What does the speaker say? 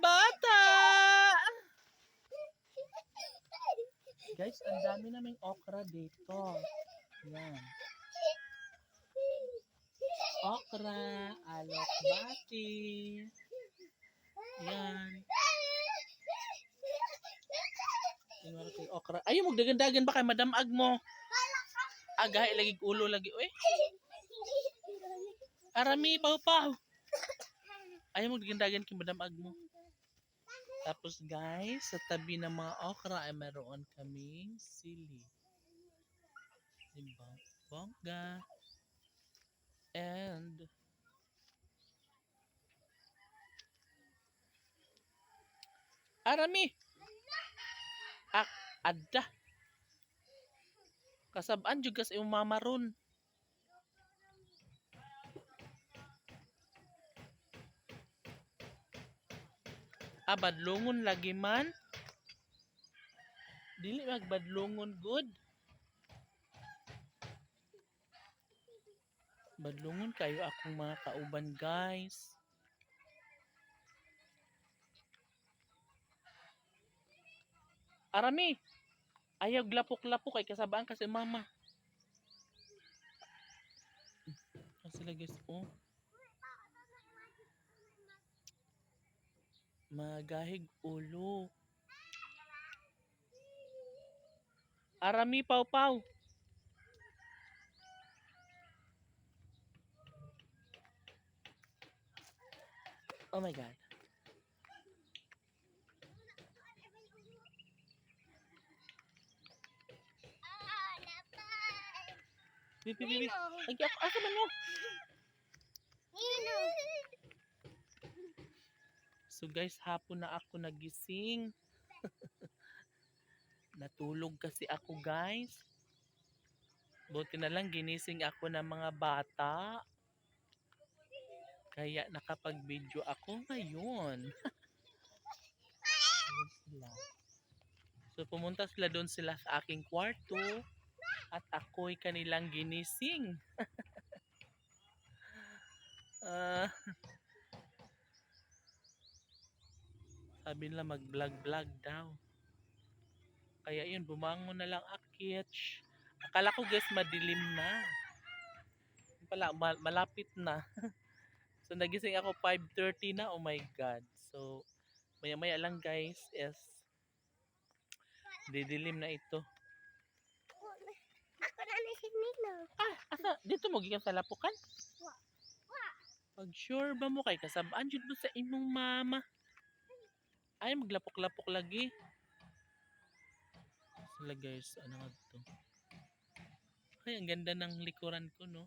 bata! Guys, ang dami naming okra dito. Yan. Okra, alokbati. Yan. Tingnan ko yung okra. Ayaw, magdagandagan ba kay Madam Ag mo? Aga, ilagig ulo lagi. Uy, arami, paw-paw. Ayaw, magdagandagan kay Madam Ag mo. Tapos guys, sa tabi ng mga okra ay meron kaming sili. Diba? Bongga. And Arami. Ak adda. Kasabaan juga sa imong mama ron. Ah, badlongon lagi man. Dili magbadlongon good. Badlongon kayo akong mga kauban guys. Arami. Ayaw glapok-lapok kay kasabaan kasi mama. Sila guys, oh. Magahig ulo. Arami pau-pau. Oh my god. Bibi, bibi. Ay, ako, asa man mo? So guys, hapon na ako nagising. Natulog kasi ako guys. Buti na lang ginising ako ng mga bata. Kaya nakapag-video ako ngayon. So pumunta sila doon sila sa aking kwarto at ako'y kanilang ginising. Ah, sabi nila mag-vlog-vlog daw. Kaya yun, bumangon na lang akit. Akala ko guys madilim na. Yun Pala, ma- malapit na. so nagising ako 5.30 na. Oh my God. So, maya-maya lang guys is didilim na ito. Ako na na si Nino. Ah, asa, dito mo gikan sa lapukan? Pag sure ba mo kay kasabaan jud mo sa imong mama? Ay maglapok-lapok lagi. Sila guys, ano nga to? Ay, ang ganda ng likuran ko, no?